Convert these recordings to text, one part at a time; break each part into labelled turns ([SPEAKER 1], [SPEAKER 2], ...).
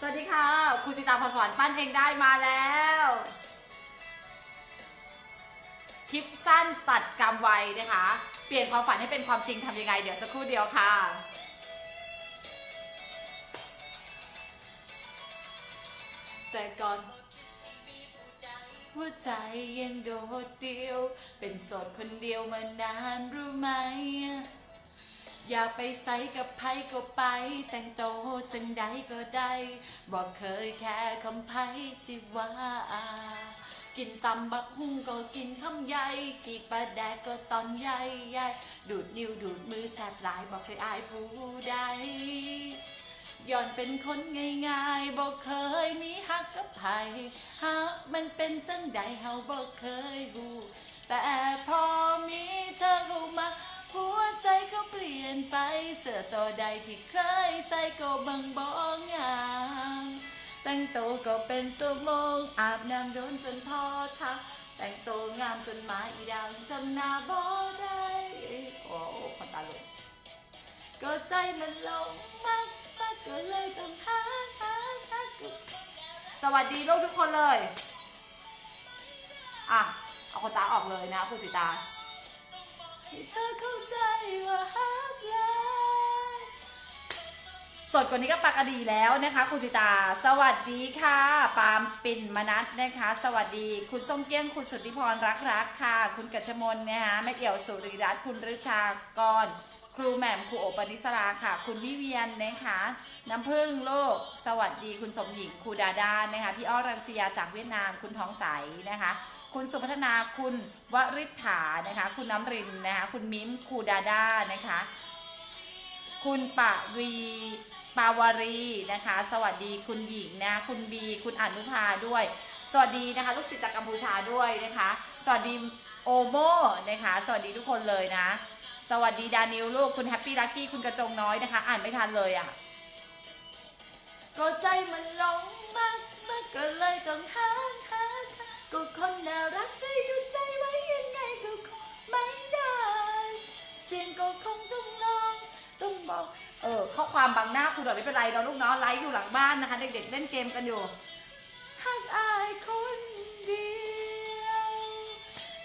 [SPEAKER 1] สวัสดีค่ะครูจิตาพรสวรรค์ปั้นเองได้มาแล้ว คลิปสั้นตัดกรรมไวนะคะ เปลี่ยนความฝันให้เป็นความจริงทำยังไง เดี๋ยวสักครู่เดียวค่ะ แต่ก่อนหัวใจยังโดดเดียว เป็นโสดคนเดียวมานานรู้ไหม อยากไปใส่กับไผก็ไป แต่งโตจังใดก็ได้บอกเคยแค่คำไผสิว่ากินตำบักหุ่งก็กินคำใหญ่ฉีกปลาแดกก็ตอนใหญ่ใหญ่ดูดนิ้วดูดมือแสบหลายบอกเคยอายผู้ใดย้อนเป็นคนง่ายๆบอกเคยมีฮักกับไผฮักมันเป็นจังใดเฮาบอกเคยรู้แต่พอมีเธอเข้ามา หัวใจก็เปลี่ยนไปเสื้อตัวใดที่เคยใส่ก็บังบองงามแต่งตัวก็เป็นสมองอาบน้ำโดนจนพอทักแต่งตัวงามจนหมาอีดังจำหน้าบ่ได้โอ้คนตาหลุดก็ใจมันหลงมากมากก็เลยต้องหาหาหากูสวัสดีลูกทุกคนเลย อะ เอาคนตาออกเลยนะคุณสิตา ให้เธอเข้าใจว่าฮักลยสดกว่านี้ก็ปากกดีแล้วนะคะคุณสิตา สวัสดีค่ะ ปาล์มปิ่นมนัทนะคะ สวัสดีคุณส้มเกี้ยงคุณสุทธิพรรักรักค่ะ คุณกัชมนนะคะแม่เอี่ยวสุริรัตน์คุณฤชากร ครูแหม่มครูโอปนิสราค่ะ คุณวิเวียนนะคะน้ำพึ่งโลก สวัสดีคุณสมหญิงครูดาดานะคะพี่อ้อรังสียาจากเวียดนามคุณทองใสนะคะ คุณสุพัฒนาคุณวริษฐานะคะ คุณน้ำรินนะคะ คุณมิ้มคูดาดานะคะ คุณปะวีปาวารีนะคะ สวัสดีคุณหญิงนะคุณบี คุณอนุภาด้วย สวัสดีนะคะ ลูกศิษย์จากกัมพูชาด้วยนะคะ สวัสดีโอโมนะคะ สวัสดีทุกคนเลยนะ สวัสดีดานิวลูกคุณแฮปปี้ลักกี้คุณกระจงน้อยนะคะ อ่านไม่ทันเลยอะก็ใจมันหลงมากมากก็เลยต้องห ความบังหน้าคุณหน่อยไม่เป็นไรเราลูกเนาะไลฟ์อยู่หลังบ้านนะคะ เด็กๆเล่นเกมกันอยู่ฮักอายคนเดียว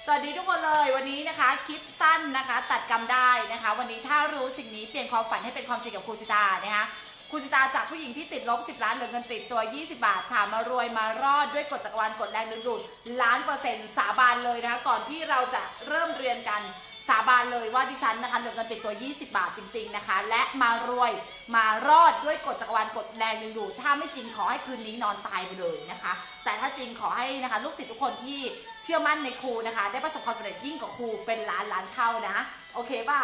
[SPEAKER 1] สวัสดีทุกคนเลยวันนี้นะคะคลิปสั้นนะคะ ตัดกรรมได้นะคะ วันนี้ถ้ารู้สิ่งนี้เปลี่ยนความฝันให้เป็นความจริงกับครูสิตานะคะครูสิตาจากผู้หญิงที่ติดลบ 10 ล้านเหลือเงินติดตัว 20 บาทค่ะมารวยมารอดด้วยกฎจักรวาลกฎแรงดึงดูดล้านเปอร์เซ็นต์สาบานเลยนะคะก่อนที่เราจะเริ่มเรียนกัน สาบานเลยว่าดิฉันนะคะเหลือเงินติดตัว 20 บาทจริง ๆนะคะ และมารวยมารอดด้วยกฎจักรวาลกฎแรงดึงดูดถ้าไม่จริงขอให้คืนนี้นอนตายไปเลยนะคะ แต่ถ้าจริงขอให้นะคะลูกศิษย์ทุกคนที่เชื่อมั่นในครูนะคะ ได้ประสบความสำเร็จยิ่งกว่าครูเป็นล้านล้านเท่านะ โอเคป่ะ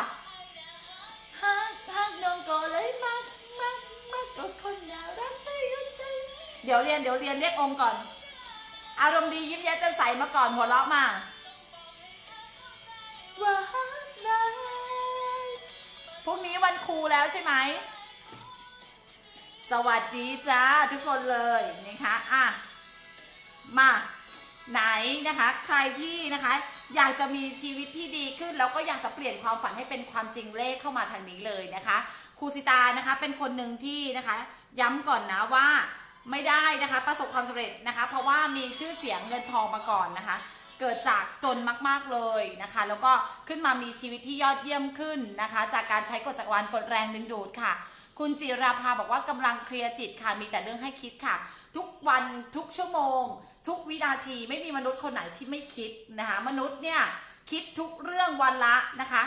[SPEAKER 1] ฮักฮักน้องก็เลยมักมักมักก็คนน่ารักใจใจเดี๋ยวเรียนเดี๋ยวเรียนเรียกองค์ก่อน อารมณ์ดียิ้มแย้มแจ่มใสมาก่อนหัวเราะมา ว่าฮักได้พรุ่งนี้วันครูแล้วใช่ไหม สวัสดีจ้าทุกคนเลยนะคะอะมาไหนนะคะ ใครที่นะคะ อยากจะมีชีวิตที่ดีขึ้น แล้วก็อยากจะเปลี่ยนความฝันให้เป็นความจริงเลขเข้ามาทางนี้เลยนะคะครูสิตานะคะ เป็นคนหนึ่งที่นะคะ ย้ำก่อนนะว่าไม่ได้นะคะ ประสบความสำเร็จนะคะ เพราะว่ามีชื่อเสียงเงินทองมาก่อนนะคะ เกิดจากจนมากๆเลยนะคะ แล้วก็ขึ้นมามีชีวิตที่ยอดเยี่ยมขึ้นนะคะ จากการใช้กฎจักรวาลกฎแรงดึงดูดค่ะ คุณจิราภาบอกว่ากำลังเคลียร์จิตค่ะมีแต่เรื่องให้คิดค่ะ ทุกวันทุกชั่วโมง ทุกวินาทีไม่มีมนุษย์คนไหนที่ไม่คิดนะคะ มนุษย์เนี่ยคิดทุกเรื่องวันละนะคะ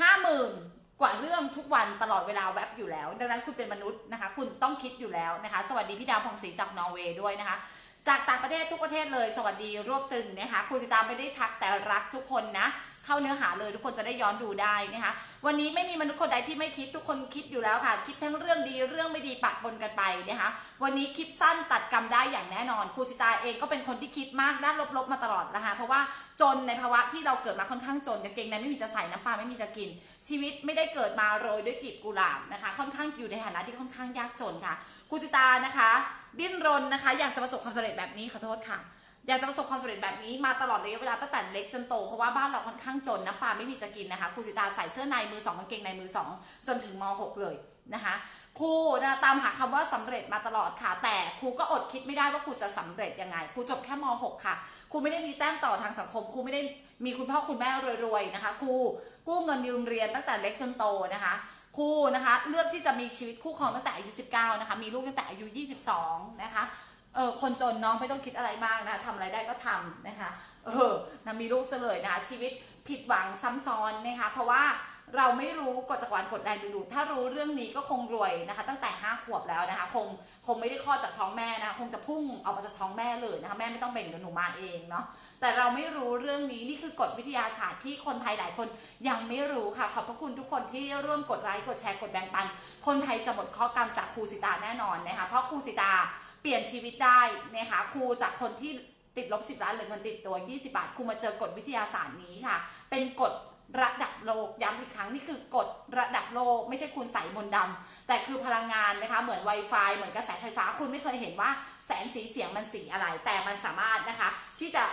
[SPEAKER 1] ห้าหมื่นกว่าเรื่องทุกวันตลอดเวลาแวบอยู่แล้ว ดังนั้นคุณเป็นมนุษย์นะคะ คุณต้องคิดอยู่แล้วนะคะ สวัสดีพี่ดาวพงศรีจากนอร์เวย์ด้วยนะคะ จากต่างประเทศทุกประเทศเลยสวัสดีรวบตึงนะคะครูสิตาไม่ได้ทักแต่รักทุกคนนะ เข้าเนื้อหาเลยทุกคนจะได้ย้อนดูได้นะคะ วันนี้ไม่มีมนุษย์คนใดที่ไม่คิดทุกคนคิดอยู่แล้วค่ะ คิดทั้งเรื่องดีเรื่องไม่ดีปะปนกันไปนะคะ วันนี้คลิปสั้นตัดกรรมได้อย่างแน่นอนครูสิตาเองก็เป็นคนที่คิดมากด้านลบๆมาตลอดนะคะ เพราะว่าจนในภาวะที่เราเกิดมาค่อนข้างจนกางเกงในไม่มีจะใส่น้ำปลาไม่มีจะกิน ชีวิตไม่ได้เกิดมาโรยด้วยกลีบกุหลาบนะคะ ค่อนข้างอยู่ในฐานะที่ค่อนข้างยากจนค่ะครูสิตานะคะ ดิ้นรนนะคะ อยากจะประสบความสำเร็จแบบนี้ขอโทษค่ะ อยากจะประสบความสำเร็จแบบนี้มาตลอดระยะเวลาตั้งแต่เล็กจนโต เพราะว่าบ้านเราค่อนข้างจนน้ำปลาไม่มีจะกินนะคะครูสิตาใส่เสื้อในมือสองกางเกงในมือสองจนถึงม .6 เลยนะคะครูนะตามหาคำว่าสำเร็จมาตลอดค่ะ แต่ครูก็อดคิดไม่ได้ว่าครูจะสำเร็จยังไงครูจบแค่ม .6 ค่ะครูไม่ได้มีแต้มต่อทางสังคมครูไม่ได้มีคุณพ่อคุณแม่รวยๆนะคะครูกู้เงินยืมเรียนตั้งแต่เล็กจนโตนะคะครูนะคะเลือกที่จะมีชีวิตคู่ครองตั้งแต่อายุ 19 นะคะ มีลูกตั้งแต่อายุ 22 นะคะ เออคนจนน้องไม่ต้องคิดอะไรมากนะทำอะไรได้ก็ทำนะคะเออนะมีลูกเสลยนะคะชีวิตผิดหวังซ้ำซ้อนนะคะเพราะว่าเราไม่รู้กฎจักรวาลกฎแรงดึงดูดถ้ารู้เรื่องนี้ก็คงรวยนะคะ ตั้งแต่ห้าขวบแล้วนะคะ คงคงไม่ได้คลอดจากท้องแม่นะคะคงจะพุ่งออกมาจากท้องแม่เลยนะคะแม่ไม่ต้องเบ่งเดี๋ยวหนูมาเองเนาะแต่เราไม่รู้เรื่องนี้นี่คือกฎวิทยาศาสตร์ที่คนไทยหลายคนยังไม่รู้ค่ะ ขอบพระคุณทุกคนที่ร่วมกดไลค์กดแชร์กดแบ่งปัน คนไทยจะหมดข้อกรรมจากครูสิตาแน่นอนนะคะเพราะครูสิตา เปลี่ยนชีวิตได้นะคะครูจากคนที่ติดลบ 10 ล้านเหลือเงินติดตัว 20 บาท ครูมาเจอกฎวิทยาศาสตร์นี้ค่ะ เป็นกฎระดับโลกย้ำอีกครั้งนี่คือกฎระดับโลก ไม่ใช่คุณใส่มนต์ดำแต่คือพลังงานนะคะเหมือน Wi-Fi เหมือนกระแสไฟฟ้าคุณไม่เคยเห็นว่าแสงสีเสียงมันสีอะไร แต่มันสามารถนะคะ ที่จะ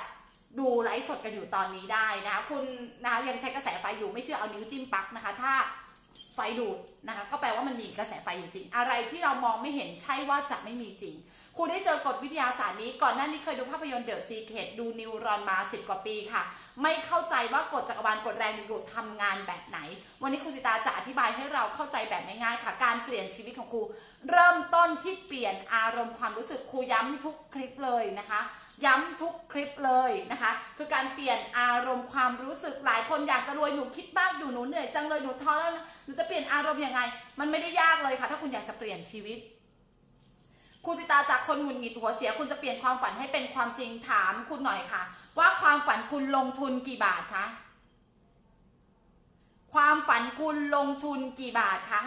[SPEAKER 1] ดูไลฟ์สดกันอยู่ตอนนี้ได้นะคะคุณนะคะยังใช้กระแสไฟอยู่ไม่เชื่อเอานิ้วจิ้มปั๊กนะคะ ถ้า ไฟดูดนะคะ ก็แปลว่ามันมีกระแสไฟอยู่จริง อะไรที่เรามองไม่เห็นใช่ว่าจะไม่มีจริงครูได้เจอกฎวิทยาศาสตร์นี้ ก่อนหน้านี้เคยดูภาพยนตร์เดอะซีเคดดูนิวรอนมา 10 กว่าปีค่ะ ไม่เข้าใจว่ากฎจักรวาลกฎแรงดึงดูดทำงานแบบไหน วันนี้ครูสิตาจะอธิบายให้เราเข้าใจแบบง่ายๆค่ะ การเปลี่ยนชีวิตของครู เริ่มต้นที่เปลี่ยนอารมณ์ความรู้สึกครูย้ำทุกคลิปเลยนะคะ ย้ำทุกคลิปเลยนะคะ คือการเปลี่ยนอารมณ์ความรู้สึกหลายคนอยากจะรวยหนูคิดมากอยู่หนูเหนื่อยจังเลยหนูท้อแล้วหนูจะเปลี่ยนอารมณ์ยังไง มันไม่ได้ยากเลยค่ะ ถ้าคุณอยากจะเปลี่ยนชีวิตครูสิตาจากคนหงุดหงิดหัวเสียคุณจะเปลี่ยนความฝันให้เป็นความจริงถามคุณหน่อยค่ะ ว่าความฝันคุณลงทุนกี่บาทคะความฝันคุณลงทุนกี่บาทคะ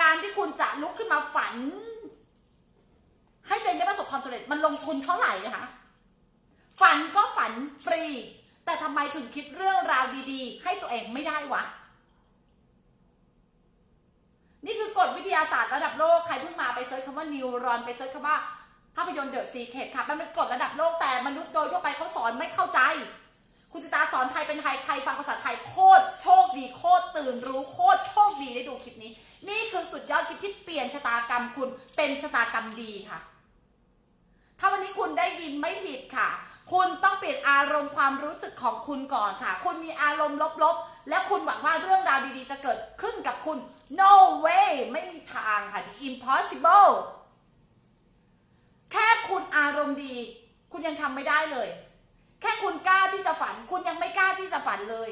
[SPEAKER 1] การที่คุณจะลุกขึ้นมาฝัน ให้ตัวเองได้ประสบควา มันลงทุนเท่าไหร่นะคะฝันก็ฝันฟรี แต่ทำไมถึงคิดเรื่องราวดีๆ ให้ตัวเองไม่ได้วะ นี่คือกฎวิทยาศาสตร์ระดับโลก ใครเพิ่งมาไปเซิร์ชคำว่านิวรอนไปเซิร์ชคำว่าภาพยนตร์เดอะซีเคทค่ะ มันเป็นกฎระดับโลกแต่มนุษย์โดยทั่วไปเขาสอนไม่เข้าใจ คุณจิตาสอนไทยเป็นไทยใครฟังภาษาไทยโคตรโชคดีโคตรตื่นรู้โคตรโชคดีได้ดูคลิปนี้ นี่คือสุดยอดคลิปที่เปลี่ยนชะตากรรมคุณเป็นชะตากรรมดีค่ะ ถ้าวันนี้คุณได้ยินไม่ผิดค่ะ คุณต้องเปลี่ยนอารมณ์ความรู้สึกของคุณก่อนค่ะ คุณมีอารมณ์ลบๆ และคุณหวังว่าเรื่องราวดีๆ จะเกิดขึ้นกับคุณ no way ไม่มีทางค่ะ the impossible แค่คุณอารมณ์ดี คุณยังทำไม่ได้เลย แค่คุณกล้าที่จะฝัน คุณยังไม่กล้าที่จะฝันเลย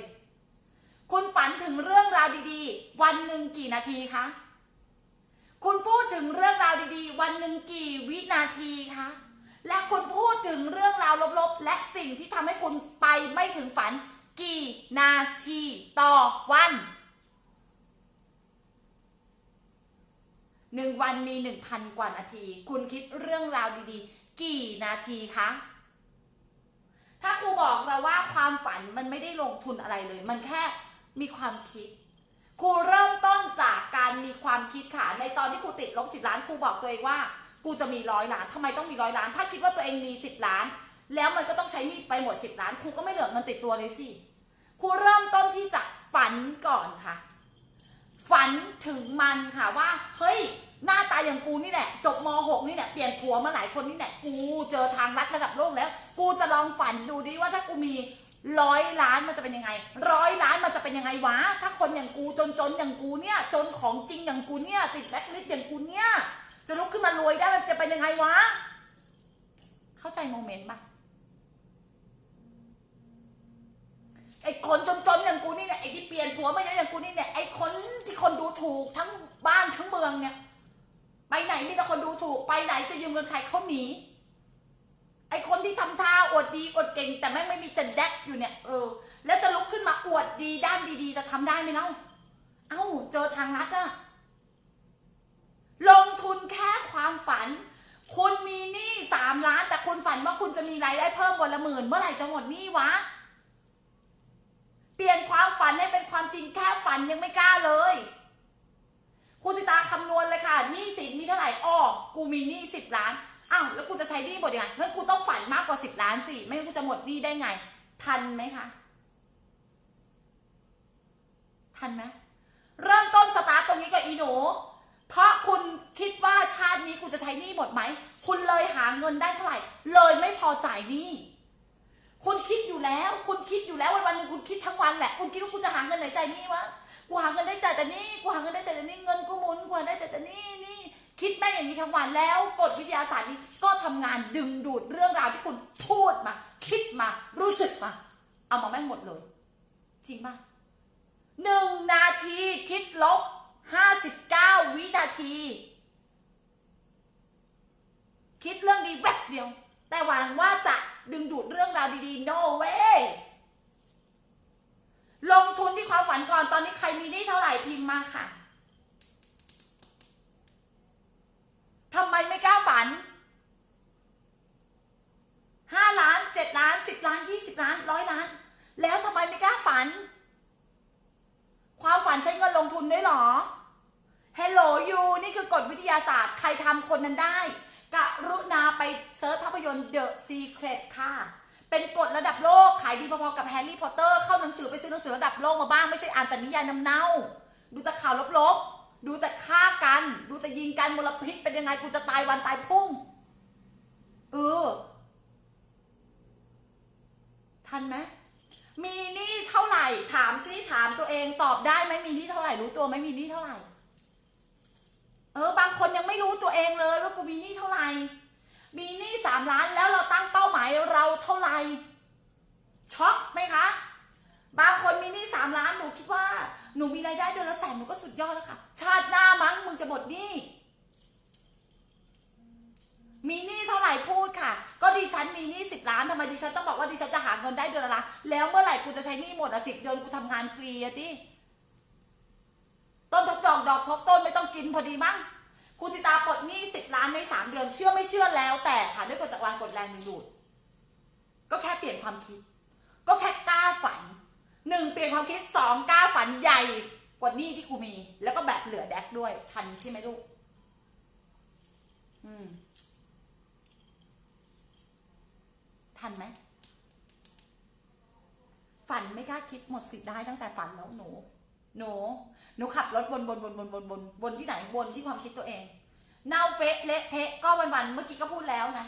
[SPEAKER 1] คุณฝันถึงเรื่องราวดีๆ วันหนึ่งกี่นาทีคะคุณพูดถึงเรื่องราวดีๆ วันหนึ่งกี่วินาทีคะ และคุณพูดถึงเรื่องราวลบๆ และสิ่งที่ทำให้คุณไปไม่ถึงฝัน กี่นาทีต่อวัน หนึ่งวันมีหนึ่งพันกว่านาที คุณคิดเรื่องราวดีๆ กี่นาทีคะ ถ้าครูบอกเราว่าความฝันมันไม่ได้ลงทุนอะไรเลย มันแค่มีความคิดครูเริ่มต้นจากการมีความคิดค่ะ ในตอนที่ครูติดลบสิบล้านครูบอกตัวเองว่า กูจะมีร้อยล้านทำไมต้องมีร้อยล้าน ถ้าคิดว่าตัวเองมีสิบล้าน แล้วมันก็ต้องใช้หนี่ไปหมดสิบล้านครูก็ไม่เหลือเงินติดตัวเลยสิครูเริ่มต้นที่จะฝันก่อนค่ะ ฝันถึงมันค่ะว่าเฮ้ยหน้าตาอย่างกูนี่แหละ จบม .6 นี่แหละเปลี่ยนผัวมาหลายคนนี่แหละกูเจอทางลัดระดับโลกแล้ว กูจะลองฝันดูดิว่าถ้ากูมีร้อยล้านมันจะเป็นยังไงร้อยล้านมันจะเป็นยังไงวะ ถ้าคนอย่างกูจนจนๆอย่างกูเนี่ย จนของจริงอย่างกูเนี่ย ติดแบล็คลิสต์อย่างกูเนี่ย จะลุกขึ้นมารวยได้มันจะเป็นยังไงวะ เข้าใจโมเมนต์ปะไอ้คนจนๆอย่างกูนี่เนี่ยไอ้ที่เปลี่ยนผัวมาเยอะอย่างกูนี่เนี่ยไอ้คนที่คนดูถูกทั้งบ้านทั้งเมืองเนี่ยไปไหนมีแต่คนดูถูกไปไหนจะยืมเงินใครเขาหนีไอ้คนที่ทำท่าอวดดีอวดเก่ง แต่ไม่ไม่มีจะแดกอยู่เนี่ยเออ แล้วจะลุกขึ้นมาอวดดีด้านดีๆ จะทำได้ไหมเล่าเอ้าเจอทางลัดอะ ลงทุนแค่ความฝัน คุณมีหนี้สามล้านแต่คุณฝันว่าคุณจะมีรายได้เพิ่มวันละหมื่น เมื่อไหร่จะหมดหนี้วะ เปลี่ยนความฝันให้เป็นความจริงแค่ฝันยังไม่กล้าเลยครูสิตาคำนวณเลยค่ะหนี้สินมีเท่าไหร่อ้อกูมีหนี้สิบล้านอะาวแล้วกูจะใช้หนี้หมดยังไงงั้นกูต้องฝันมากกว่าสิบล้านสิไม่งั้นกูจะหมดหนี้ได้ไง ทันไหมคะทันไหมเริ่มต้นสตาร์ทตรงนี้กับอีหนู เพราะคุณคิดว่าชาตินี้กูจะใช้หนี้หมดไหม คุณเลยหาเงินได้เท่าไหร่ เลยไม่พอจ่ายหนี้ คุณคิดอยู่แล้ว คุณคิดอยู่แล้ววันวันหนึ่งคุณคิดทั้งวันแหละ คุณคิดว่าคุณจะหาเงินไหนจ่ายหนี้วะ กูหาเงินได้จ่ายแต่หนี้กูหาเงินได้จ่ายแต่หนี้เงินกูหมุนกูหาได้จ่ายแต่หนี้นี่ คิดแม่งอย่างนี้ทั้งวันแล้วกฎวิทยาศาสตร์นี้ก็ทำงานดึงดูดเรื่องราวที่คุณพูดมา คิดมา รู้สึกมา เอามาแม่งหมดเลย จริงปะหนึ่งนาทีคิดลบ ห้าสิบเก้าวินาที คิดเรื่องดีแวบเดียว แต่หวังว่าจะดึงดูดเรื่องราวดีๆ no way ลงทุนที่ความฝันก่อนตอนนี้ใครมีหนี้เท่าไหร่พิมพ์มาค่ะทำไมไม่กล้าฝันห้าล้านเจ็ดล้านสิบล้านยี่สิบล้านร้อยล้าน แล้วทำไมไม่กล้าฝัน ความฝันใช้เงินลงทุนด้วยหรอ Hello you นี่คือกฎวิทยาศาสตร์ใครทำคนนั้นได้กรุณาไปเซิร์ชภาพยนตร์ The Secret ค่ะ เป็นกฎระดับโลก ขายดีพอๆกับแฮร์รี่พอตเตอร์ เข้าหนังสือไปซื้อหนังสือระดับโลกมาบ้าง ไม่ใช่อ่านแต่นิยายน้ำเน่า ดูแต่ข่าวลบๆ ดูแต่ฆ่ากัน ดูแต่ยิงกันมลพิษเป็นยังไงกูจะตายวันตายพุ่ง เออ ทันไหม มีหนี้เท่าไหร่ถามซิถามตัวเองตอบได้ไหมมีหนี้เท่าไหร่รู้ตัวไหมมีหนี้เท่าไหร่ เออบางคนยังไม่รู้ตัวเองเลยว่ากูมีหนี้เท่าไหร่มีหนี้สามล้านแล้วเราตั้งเป้าหมายเราเท่าไหร่ช็อกไหมคะ บางคนมีหนี้สามล้านหนูคิดว่าหนูมีรายได้เดือนละแสนหนูก็สุดยอดแล้วค่ะ ชาติหน้ามั้งมึงจะหมดหนี้ มีหนี้เท่าไหร่พูดค่ะ ก็ดิ ฉันมีหนี้สิบล้านทำไมดิฉันต้องบอกว่าดิฉันจะหาเงินได้เดือนละล้านแล้วเมื่อไหร่กูจะใช้หนี้หมดอะสิบเดือนกูทำงานฟรีอะที่ต้นทบดอกดอกทบต้นไม่ต้องกินพอดีมั้งครูสิตาปลดหนี้สิบล้านในสามเดือนเชื่อไม่เชื่อแล้ว แต่ค่ะด้วยกฎจักรวาลกฎแรงดึงดูดก็แค่เปลี่ยนความคิด ก็แค่กล้าฝันหนึ่งเปลี่ยนความคิดสองกล้าฝันใหญ่กว่าหนี้ที่กูมี แล้วก็แบบเหลือแดกด้วยทันใช่ไหมลูก อืม ทันไหม ฝันไม่กล้าคิดหมดสิทธิ์ได้ตั้งแต่ฝันแล้วหนู หนู หนูขับรถวนวนวนวนวนวนวนที่ไหนวนที่ความคิดตัวเอง เน่าเฟะเละเทะก็วันวันเมื่อกี้ก็พูดแล้วไง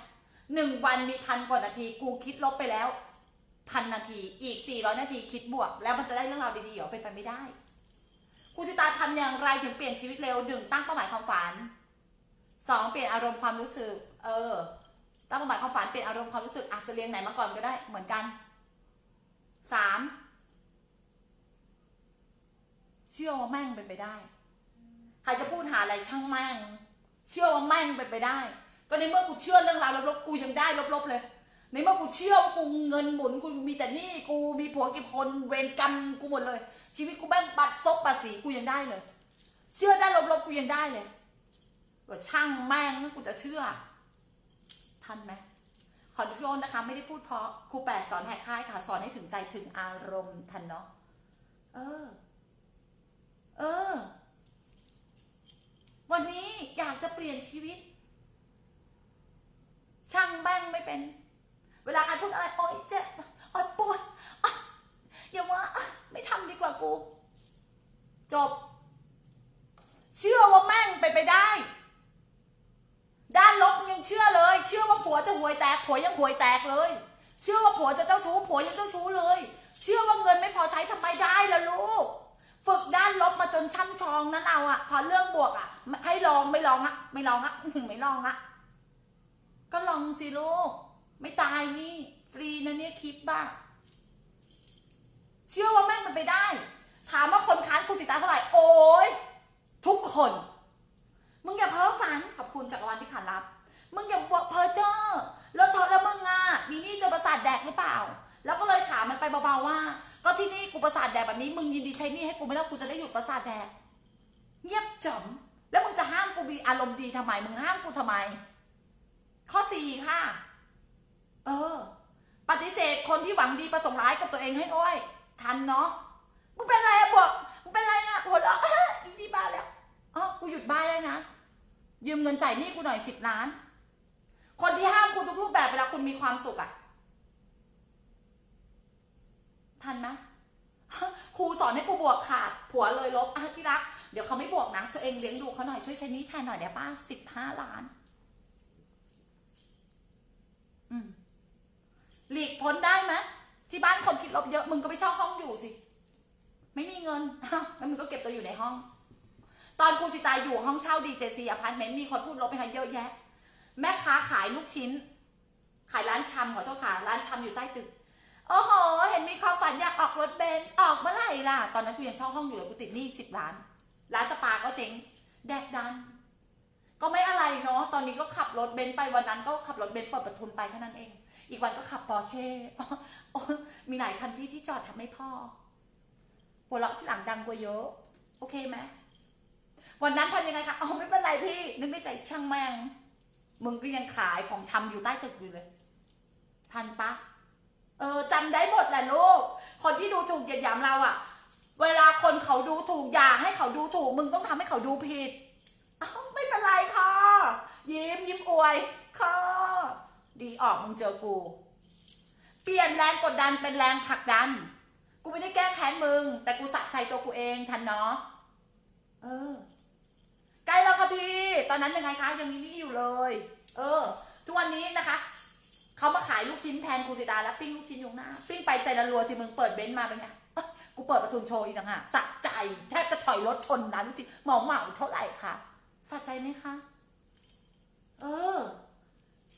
[SPEAKER 1] หนึ่งวันมีพันกว่านาที กูคิดลบไปแล้วพันนาทีอีกสี่ร้อยนาทีคิดบวก แล้วมันจะได้เรื่องราวดีๆหรอเป็นไปไม่ได้ครูสิตาทำอย่างไรถึงเปลี่ยนชีวิตเร็วหนึ่งตั้งเป้าหมายความฝันสองเปลี่ยนอารมณ์ความรู้สึก เออ ตั้งเป้าหมายความฝันเปลี่ยนอารมณ์ความรู้สึกอาจจะเรียงไหนมาก่อนก็ได้เหมือนกันสามเชื่อว่าแม่งเป็นไปได้ ใครจะพูดหาอะไรช่างแม่ง เชื่อว่าแม่งเป็นไปได้ ก็ในเมื่อกูเชื่อเรื่องราวลบๆกูยังได้ลบๆเลย ในเมื่อกูเชื่อว่ากูเงินหมุนกูมีแต่นี่กูมีผัวกี่คนเวรกรรมกูหมดเลย ชีวิตกูแม่งบัดซบปัดสีกูยังได้เลย เชื่อได้ลบๆกูยังได้เลยก็ช่างแม่งกูจะเชื่อ ทันไหมขอโทษนะคะ ไม่ได้พูดเพราะครูแปดสอนแหกค่ายค่ะ สอนให้ถึงใจถึงอารมณ์ทันเนาะเออ เออ วันนี้อยากจะเปลี่ยนชีวิต ช่างแม่งไม่เป็น เวลาใครพูดอะไรโอ๊ยเจ็บโอ๊ยปวดอย่าว่าไม่ทำดีกว่ากู จบ เชื่อว่าแม่งเป็นไปได้ ด้านลบยังเชื่อเลย เชื่อว่าผัวจะหวยแตกผัวยังหวยแตกเลย เชื่อว่าผัวจะเจ้าชู้ผัวยังเจ้าชู้เลย เชื่อว่าเงินไม่พอใช้ทำไมได้ล่ะลูก ฝึกด้านลบมาจนช่ำชองนั้นเราอะพอเรื่องบวกอะให้ลองไม่ลองอะไม่ลองอะไม่ลองอะก็ลองสิลูก ไม่ตายนี่ ฟรีนะเนี่ยคลิปบ้าเชื่อว่าแม่งมันไปได้ ถามว่าคนค้านคุณสิตาเท่าไหร่โอ้ยทุกคน มึงอย่าเพ้อฝันขอบคุณจักรวาลที่ขานรับ มึงอย่าบอกเพ้อเจ้อแล้วทอแล้วมึงอะมีนี่จะประสาทแดกหรือเปล่า แล้วก็เลยถามมันไปเบาๆว่า ก็ที่นี่กูประสาทแดกแบบนี้มึงยินดีใช้นี่ให้กูไหม่แล้วกูจะได้หยุดประสาทแดกเงียบจ๋อมแล้วมึงจะห้ามกูมีอารมณ์ดีทำไม มึงห้ามกูทำไม ข้อสี่ค่ะ เออ ปฏิเสธคนที่หวังดีประสงค์ร้ายกับตัวเองให้ด้วย ทันเนาะมึงเป็นไรอะบอกมึงเป็นไรอะหัวเราะอีนี่บ้าแล้ว อ๋อกูหยุดบ้าได้นะ ยืมเงินจ่ายหนี้กูหน่อยสิบล้าน คนที่ห้ามคุณทุกรูปแบบเวลาคุณมีความสุขอะทันไหมครูสอนให้กูบวกขาด ผัวเลยลบอะที่รัก เดี๋ยวเขาไม่บวกนะ ตัวเองเลี้ยงดูเขาหน่อยช่วยใช้หนี้แทนหน่อยได้ป้าสิบห้าล้าน อืมหลีกพ้นได้ไหมที่บ้านคนคิดลบเยอะ มึงก็ไปเช่าห้องอยู่สิ ไม่มีเงินแล้วมึงก็เก็บตัวอยู่ในห้อง ตอนครูสิตายอยู่ห้องเช่าดีเจซีอพาร์ตเมนต์มีคนพูดลบไปค่ะเยอะแยะ แม่ค้าขายลูกชิ้น ขายร้านชำขอโทษค่ะ ร้านชำอยู่ใต้ตึก โอ้โห เห็นมีความฝันอยากออกรถเบนซ์ออกเมื่อไหร่ล่ะ ตอนนั้นกูยังเช่าห้องอยู่เลยกูติดหนี้สิบล้าน ร้านสปาก็เจ๊งแดกดัน ก็ไม่อะไรเนาะ ตอนนี้ก็ขับรถเบนซ์ไปวันนั้นก็ขับรถเบนซ์เปิดประทุนไปแค่นั้นเอง อีกวันก็ขับปอร์เช่ มีหลายคันพี่ที่จอดทำให้พ่อหัวเราะที่หลังดังกว่าเยอะ โอเคไหม วันนั้นทำยังไงคะอ๋อไม่เป็นไรพี่ นึกในใจช่างแมงมึงก็ยังขายของชำอยู่ใต้ตึกอยู่เลย ทันปะ เออจำได้หมดแหละลูก คนที่ดูถูกเหยียดหยามเราอะเวลาคนเขาดูถูกอย่าให้เขาดูถูก มึงต้องทำให้เขาดูผิดอ้าวไม่เป็นไรค่ะ ยิ้มยิ้มอวยค่ะดีออกมึงเจอกู เปลี่ยนแรงกดดันเป็นแรงผลักดัน กูไม่ได้แก้แค้นมึง แต่กูสะใจตัวกูเองทันเนาะเออ ใกล้แล้วค่ะพี่ ตอนนั้นยังไงคะยังมีนี่อยู่เลย เออ ทุกวันนี้นะคะเขามาขายลูกชิ้นแทนครูสิตาแล้วปิ้งลูกชิ้นอยู่หน้า ปิ้งไปใจละรัวสิมึงเปิดเบนซ์มาเป็นไงกูเปิดประทุนโชว์อีกต่างหากสะใจแทบจะถอยรถชนนะลูกชิ้นเหมาเหมาเท่าไหร่คะสะใจไหมคะ เออ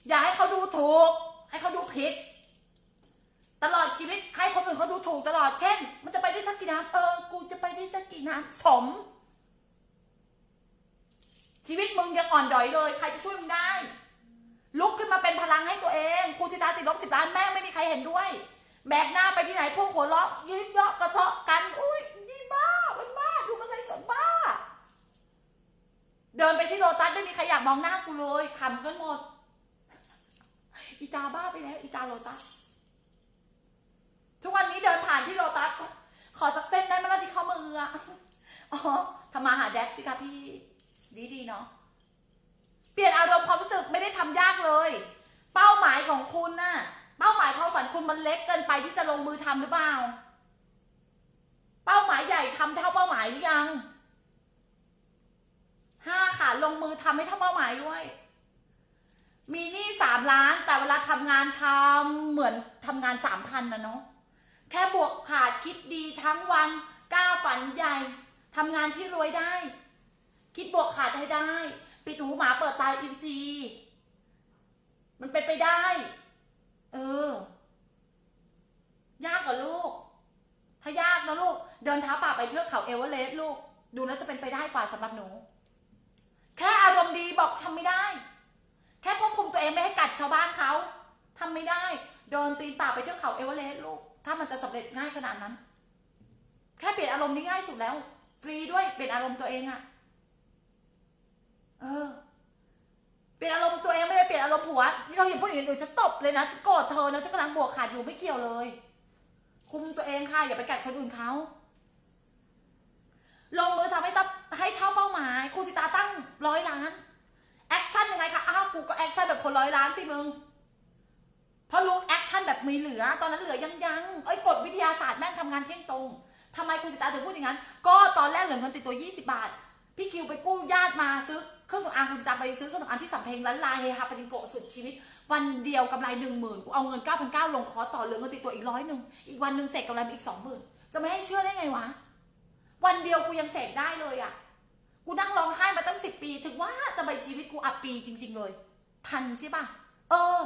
[SPEAKER 1] อย่าให้เขาดูถูก ให้เขาดูผิด ตลอดชีวิตให้คนอื่นเขาดูถูกตลอดเช่น มันจะไปได้สักกี่น้ำเออ กูจะไปได้สักกี่น้ำสม ชีวิตมึงยังอ่อนดอยเลย ใครจะช่วยมึงได้ ลุกขึ้นมาเป็นพลังให้ตัวเองครูสิตาติดลบสิบล้านแม่งไม่มีใครเห็นด้วย แบกหน้าไปที่ไหนพวกหัวเราะยิ้มเยาะกระเทาะกันอุ้ยนี่บ้ามันบ้าดูมันไรสนบ้า เดินไปที่โลตัสไม่มีใครอยากมองหน้ากูเลยขำกันหมดอีตาบ้าไปแล้วอีตาโลตัสทุกวันนี้เดินผ่านที่โลตัสขอสักเส้นได้ไหมล่ะที่ข้อมืออะอ๋อทำมาหาแดกสิคะพี่ ดีดีเนาะเปลี่ยนอารมณ์ความรู้สึกไม่ได้ทำยากเลย เป้าหมายของคุณน่ะ เป้าหมายความฝันคุณมันเล็กเกินไปที่จะลงมือทำหรือเปล่า เป้าหมายใหญ่ทำเท่าเป้าหมายหรือยังห้าค่ะลงมือทำให้เท่าเป้าหมายด้วย มีหนี้สามล้านแต่เวลาทำงานทำเหมือนทำงานสามพันนะเนาะแค่บวกขาดคิดดีทั้งวันกล้าฝันใหญ่ทำงานที่รวยได้ คิดบวกขาดให้ได้ ปิดหูหมาเปิดตาอินทรีย์มันเป็นไปได้ เออ ยากกว่าลูก ถ้ายากนะลูก เดินเท้าป่าไปเทือกเขาเอเวอเรสต์ลูก ดูแล้วจะเป็นไปได้กว่าสำหรับหนู แค่อารมณ์ดีบอกทำไม่ได้ แค่ควบคุมตัวเองไม่ให้กัดชาวบ้านเขาทำไม่ได้ เดินตีนป่าไปเทือกเขาเอเวอเรสต์ลูก ถ้ามันจะสำเร็จง่ายขนาดนั้น แค่เปลี่ยนอารมณ์นี่ง่ายสุดแล้ว ฟรีด้วยเปลี่ยนอารมณ์ตัวเองอะ ออ เปลี่ยนอารมณ์ตัวเองไม่ได้เปลี่ยนอารมณ์ผัวนี่เราอย่าพูดอย่างนี้เดี๋ยวจะตบเลยนะจะโกรธเธอนะจะกำลังบวกขาดอยู่ไม่เกี่ยวเลย คุมตัวเองค่ะอย่าไปกัดคนอื่นเขาลงมือทำให้ตับให้เท่าเป้าหมายครูสิตาตั้งร้อยล้านแอคชั่นยังไงคะอ้าวกูก็แอคชั่นแบบคนร้อยล้านสิมึงเพราะรู้แอคชั่นแบบมีเหลือ ตอนนั้นเหลือยังยังเอ้ยกฎวิทยาศาสตร์แม่งทำงานเที่ยงตรงทำไมครูสิตาถึงพูดอย่างนั้น ก็ตอนแรกเหลือเงินติดตัว 20 บาท พี่คิวไปกู้ญาติมาซื้อเครื่องสำอางคุณตาไปซื้อเครื่องสำอางที่สำเพ็งร้านลายเฮฮาปาจิงโกะสุดชีวิต วันเดียวกำไรหนึ่งหมื่นกูเอาเงินเก้าพันเก้าลงคอร์สต่อเหลือเงินติดตัวอีกร้อยหนึ่งอีกวันหนึ่งเสกกำไรอีกสองหมื่นจะไม่ให้เชื่อได้ไงวะ วันเดียวกูยังเสกได้เลยอะ กูนั่งร้องไห้มาตั้งสิบปี ถึงว่าทำไมชีวิตกูอับปีจริง ๆเลย ทันใช่ปะเออ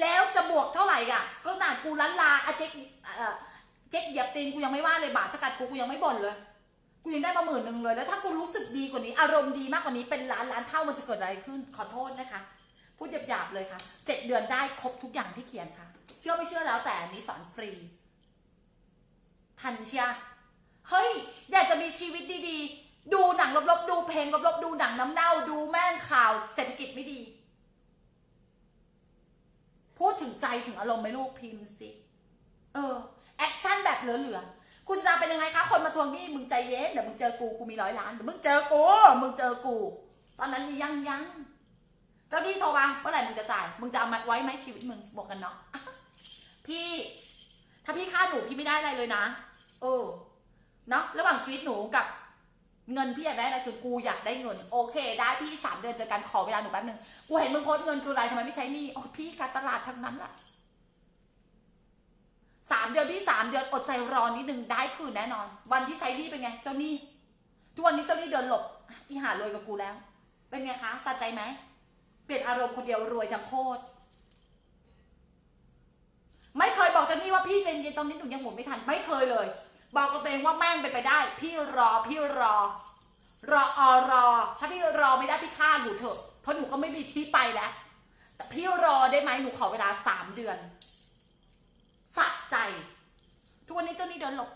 [SPEAKER 1] แล้วจะบวกเท่าไหร่อะ ก็หนาดกูล้านลาอาเจ๊กเอ่อเจ๊กเหยียบตีนกูยังไม่ว่าเลยบาทจะกัดกูกูยังไม่บ่นเลย กูยังได้มาหมื่นหนึ่งเลย แล้วถ้ากูรู้สึกดีกว่านี้ อารมณ์ดีมากกว่านี้เป็นล้านล้านเท่ามันจะเกิดอะไรขึ้น ขอโทษนะคะ พูดหยาบๆเลยค่ะเจ็ดเดือนได้ครบทุกอย่างที่เขียนค่ะ เชื่อไม่เชื่อแล้วแต่นี้สอนฟรี ทันเชียเฮ้ย อยากจะมีชีวิตดีๆ ดูหนังลบๆ ดูเพลงลบๆ ดูหนังน้ำเน่า ดูแม่งข่าวเศรษฐกิจไม่ดี พูดถึงใจถึงอารมณ์ไหมลูกพิมพ์สิ เออ แอคชั่นแบบเหลือๆ คุณจะเป็นยังไงคะ คนมาทวงหนี้มึงใจเย็นเดี๋ยวมึงเจอกูกูมีร้อยล้านเดี๋ยวมึงเจอกูมึงเจอกู ตอนนั้นยังยังเจ้าหนี้โทรมาเมื่อไหร่มึงจะจ่ายมึงจะเอามาไว้ไหมชีวิตมึงบอกกันเนาะพี่ ถ้าพี่ฆ่าหนูพี่ไม่ได้อะไรเลยนะเออเนาะระหว่างชีวิตหนูกับเงินพี่อยากได้อะไรคือกูอยากได้เงิน โอเค ได้พี่สามเดือนเจอกันขอเวลาหนูแป๊บนึงกูเห็นมึงโพสเงินคืออะไรทำไมไม่ใช้หนี่โอ้พี่การตลาดทั้งนั้นอะ สามเดือนพี่สามเดือนอดใจรอนิดนึงได้คืนแน่นอน วันที่ใช้หนี่เป็นไง เจ้าหนี้ทุกวันนี้เจ้าหนี้เดินหลบพี่หารวยกับกูแล้ว เป็นไงคะสะใจไหมเปลี่ยนอารมณ์คนเดียวรวยทั้งโคตรไม่เคยบอกเจ้าหนี้ว่าพี่ใจเย็นตอนนี้หนูยังหมุนไม่ทันไม่เคยเลย บอกกับตัวเองว่าแม่งเป็นไปได้ พี่รอพี่รอ รออรอ ถ้าพี่รอไม่ได้พี่ฆ่าหนูเถอะเพราะหนูก็ไม่มีที่ไปแล้วแต่พี่รอได้ไหมหนูขอเวลาสามเดือน สะใจ ทุกวันนี้เจ้านี้เดินหลบ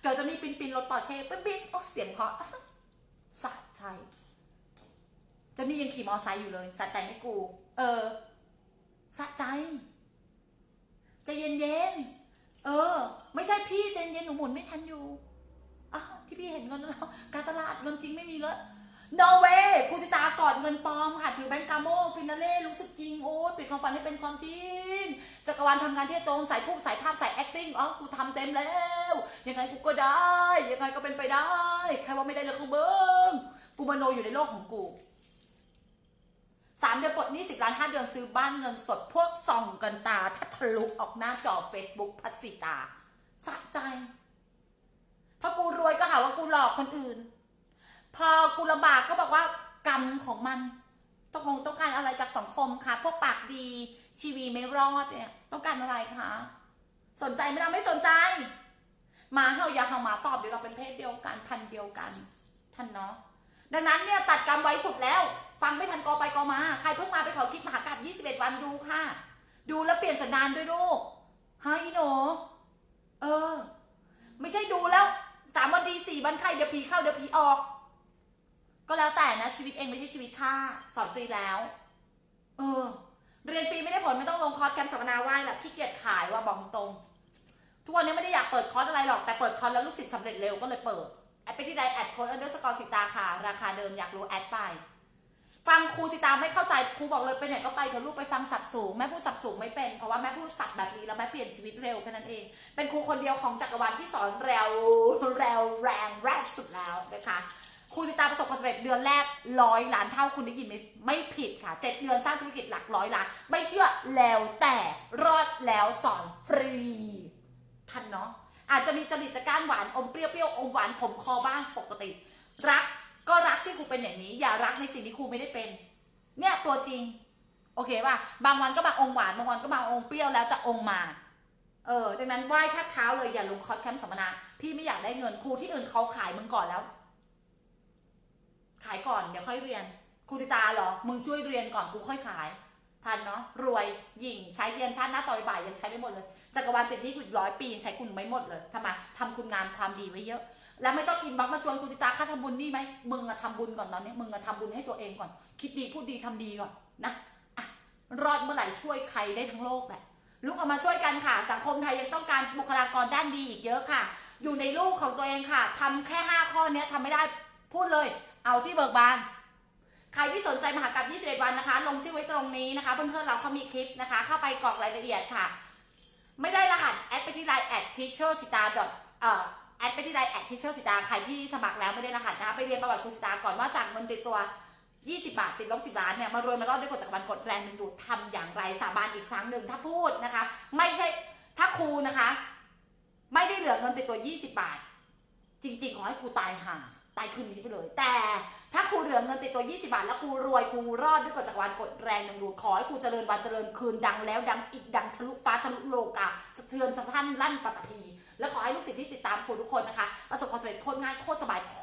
[SPEAKER 1] เจอเจ้าหนี้ปินปินรถปอร์เช่ปิ๊งปิ๊งโอ้เสียงเพราะสะใจ เจ้านี้ยังขี่มอไซค์อยู่เลยสะใจไม่กู เออสะใจใจเย็นเย็นเออ ไม่ใช่พี่ใจเย็นหนูหมุนไม่ทันอยู่อ้าวที่พี่เห็นเงินแล้ว การตลาดเงินจริงไม่มีเลย โนเวครูสิตากอดเงินปลอมค่ะ ถือแบงก์กาโมฟินาเล่รู้สึกจริง โอ้ปิดความฝันให้เป็นความจริง จักรวาลทำงานที่จะโจรใส่ผู้ใส่ภาพใส่ acting อ๋อ กูทำเต็มแล้ว ยังไงกูก็ได้ ยังไงก็เป็นไปได้ ใครว่าไม่ได้เลยคือเบิ้งกูมโนอยู่ในโลกของกูสามเดือนปลดหนี้สิบล้านห้าเดือนซื้อบ้านเงินสดพวกส่องกันตาถ้าทะลุออกหน้าจอเฟซบุ๊กพัสิตาสะใจพอกูรวยก็หาว่ากูหลอกคนอื่น พอกูลำบากก็บอกว่ากรรมของมันต้องงต้องการอะไรจากสังคมคะพวกปากดีชีวีไม่รอดเนี่ยต้องการอะไรคะสนใจไหมเราไม่สนใจหมาเห่ายาเห่าหมาตอบเดี๋ยวเราเป็นเพศเดียวกันพันเดียวกันท่านเนาะดังนั้นเนี่ยตัดกรรมไว้สุดแล้ว ฟังไม่ทันกอไปกอมา ใครเพิ่งมาไปขอคิดมหากราบ21 วันดูค่ะ ดูแล้วเปลี่ยนสันดานด้วยลูกฮะอีโนเออ ไม่ใช่ดูแล้วสามวันดีสี่วันไข้เดี๋ยวผีเข้าเดี๋ยวผีออก ก็แล้วแต่นะชีวิตเองไม่ใช่ชีวิตข้าสอนฟรีแล้ว เออ เรียนฟรีไม่ได้ผลไม่ต้องลงคอร์สแคมป์สัมมนาไหว้ละขี้เกียจขายว่าบอกตรง ทุกวันนี้ไม่ได้อยากเปิดคอร์สอะไรหรอกแต่เปิดคอร์สแล้วลูกศิษย์สำเร็จเร็วก็เลยเปิดแอดไปที่ไดแอดโค้ดอันเดอร์สกอร์สิตาค่ะ ราคาเดิมอยากรู้แอดไปฟังครูสิตาไม่เข้าใจครูบอกเลยไปไหนก็ไปเถอะลูกไปฟังสับสูงแม่พูดสับสูงไม่เป็นเพราะว่าแม่พูดสับแบบนี้แล้วแม่เปลี่ยนชีวิตเร็วแค่นั้นเอง เป็นครูคนเดียวของจักรวาลที่สอนเร็วเร็วแรงแรกสุดแล้วนะคะ ครูสิตาประสบความสำเร็จเดือนแรกร้อยล้านเท่าคุณได้ยินไหมไม่ผิดค่ะเจ็ดเดือนสร้างธุรกิจหลักร้อยล้าน ไม่เชื่อแล้วแต่รอดแล้วสอนฟรีทันเนาะอาจจะมีจริตจักรานหวานอมเปรี้ยวเปรี้ยวอมหวานขมคอบ้างปกติ รักก็รักที่ครูเป็นอย่างนี้ อย่ารักในสิ่งที่ครูไม่ได้เป็น เนี่ยตัวจริง โอเคป่ะบางวันก็มาองหวานบางวันก็มาองเปรี้ยวแล้วแต่องมาเออดังนั้นไหว้แทบเท้าเลยอย่าลงคอร์สแคมป์สัมมนาพี่ไม่อยากได้เงินครูที่อื่นเขาขายมึงก่อนแล้ว ขายก่อนเดี๋ยวค่อยเรียนครูติตาเหรอ มึงช่วยเรียนก่อนกูค่อยขาย ทันเนาะรวยหยิ่งใช้เรียนชาติหน้าต่อยบ่ายยังใช้ไม่หมดเลยจักรวาลติดนี้กูอีกร้อยปียังใช้คุณไม่หมดเลยทำไมทำคุณงามความดีไว้เยอะ แล้วไม่ต้องอินบ็อกมาชวนคุณสิตาค่าทำบุญนี่ไหมมึงอะทำบุญก่อนตอนนี้มึงอะทำบุญให้ตัวเองก่อน คิดดีพูดดีทำดีก่อนนะอะรอดเมื่อไหร่ช่วยใครได้ทั้งโลกแหละลุกออกมาช่วยกันค่ะ สังคมไทยยังต้องการบุคลากรด้านดีอีกเยอะค่ะ อยู่ในลูกของตัวเองค่ะทำแค่ห้าข้อเนี้ยทำไม่ได้พูดเลย เอาที่เบิกบาน ใครที่สนใจมหากรรม21 วันนะคะ ลงชื่อไว้ตรงนี้นะคะ เพื่อนๆเราเขามีคลิปนะคะ เข้าไปกรอกรายละเอียดค่ะ ไม่ได้รหัสแอดไปที่ไลน์แอด teacher sita dot เอ่อแอดไปที่ไลน์แอด teacher sita ใครที่สมัครแล้วไม่ได้รหัสนะคะ ไปเรียนประวัติครูสิตาก่อนว่าจากเงินติดตัว 20 บาทติดลบ 10 ล้านเนี่ย มารวยมารอดด้วยกฎจักรวาลกดแรงดึงดูดทำอย่างไรสาบานอีกครั้งหนึ่งถ้าพูดนะคะ ไม่ใช่ถ้าครูนะคะ ไม่ได้เหลือเงินติดตัว 20 บาท จริง ๆ ขอให้ครูตายห่า ตายคืนนี้ไปเลย แต่ถ้าครูเหลือเงินติดตัว 20 บาท แล้วครูรวยครูรอดด้วยกฎจักรวาลกดแรงดึงดูขอให้ครูเจริญวันเจริญคืนดังแล้ว ดังอีกดังทะลุฟ้าทะลุโลกาสะเทือนสะท้านลั่นปัตตภีและขอให้ลูกศิษย์ที่ติดตามครูทุกคนนะคะ ประสบความสำเร็จโคตรง่ายโคตรสบายโค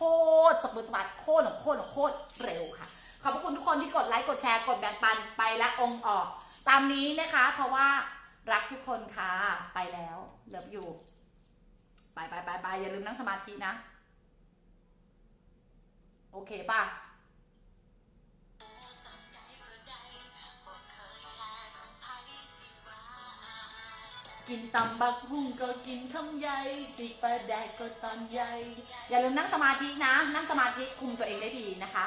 [SPEAKER 1] ตรสมบายสบายโคตรของโคตรของโคตรเร็วค่ะขอบพระคุณทุกคนที่กดไลค์กดแชร์กดแบ่งปันไปและองค์ออก ตามนี้นะคะ เพราะว่ารักทุกคนค่ะไปแล้วเลิฟอยู่ไปไปไปไปอย่าลืมนั่งสมาธินะ โอเคป่ะกินตำบักหุ่งก็กินคำใหญ่สิปลาแดกก็ตอนใหญ่ อย่าลืมนั่งสมาธินะ นั่งสมาธิคุมตัวเองได้ดีนะคะ